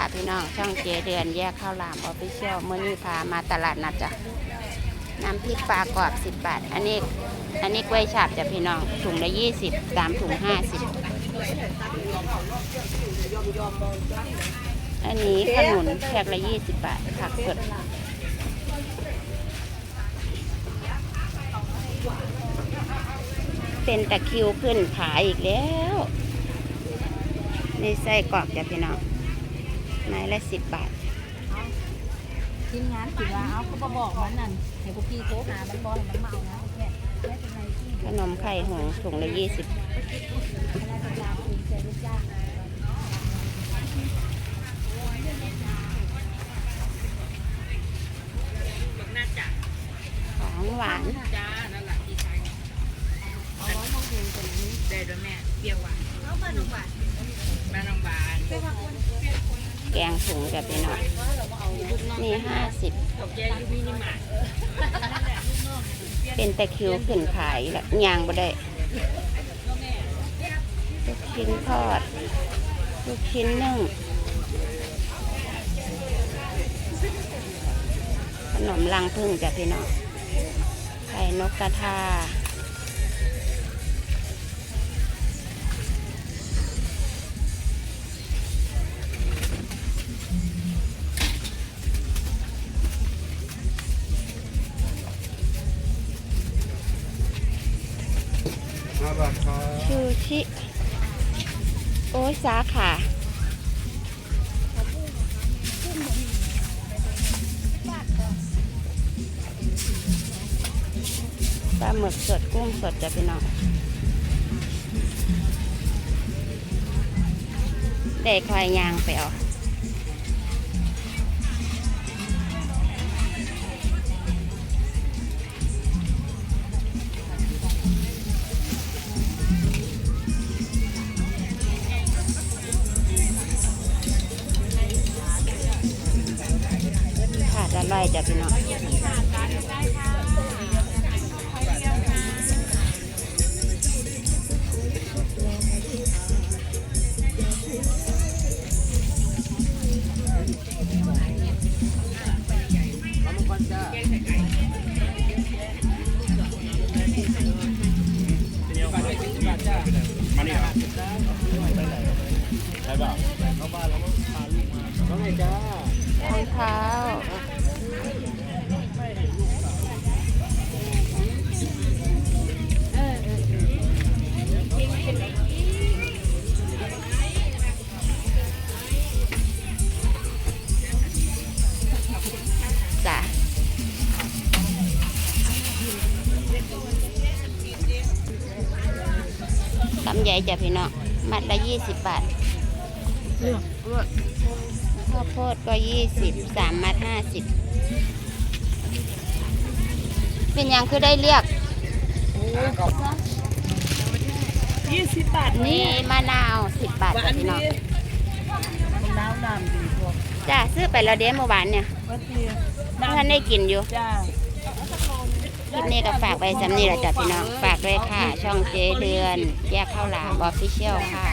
ค่ะพี่น้องช่องเจเดือนแยกข้าวหลามออฟฟิเชียลเมื่อนี้พามาตลาดนัดจ้ะน้ำพริกปลากรอบสิบบาท อันนี้อันนี้กล้วยฉาบจ้ะพี่น้องถุงละยี่สิบสามถุงห้าสิบอันนี้ขนุนแพ็คละยี่สิบบาท ผักสดเป็นตะคิวขึ้นขาอีกแล้ว ในไส้กรอกจ้ะพี่น้อง ไม้ละสิบบาททีมงานคิดว่าเอาก็มาบอกมันนั่นให้พวกพี่โทรหามันบอกให้มันเมานะแค่แค่เป็นไรที่ขนมไข่หงส์ถุงละยี่สิบคณะกรรมการคุณเจริญจ้างของหวานจ้านั่นแหละที่ใช้เอาไว้มองเห็นตรงนี้ได้ด้วยแม่เปรี้ยวหวานเอาบ้านน้องบานบ้านน้องบาน แกงถุงจ้ะพี่น้องนี่ห้าสิบเป็นตะคิวขึ้นขายละยางบ่ได้ลูกชิ้นทอดลูกชิ้นนึ่งขนมลังพึ่งจ้ะพี่น้องไข่นกกระทา ห้าบาทครับชูชิ โอ้ยสาขาปลาหมึกสดกุ้งสดจะพี่น้องได้ควายยางไปเอา ขาดละลายจ้ะพี่น้องมา ลำใหญ่จ้ะพี่น้องมัดละยี่สิบบาทข้าวโพดก็ยี่สิบสามมัดห้าสิบเป็นหยังคือได้เรียกยี่สิบบาทนี่มะนาวสิบบาทจ้ะพี่น้องมันน้ำน้ำดีพวกจ้าซื้อไปแล้วเด้เมื่อวานเนี่ยวัดเรียเมื่อท่านได้กินอยู่จ้า คลิปนี้ก็ฝากไว้สำนีแหละจ้ะพี่น้อง ฝากด้วยค่ะ ช่องเจเดือน แยกข้าวหลามออฟฟิเชียลค่ะ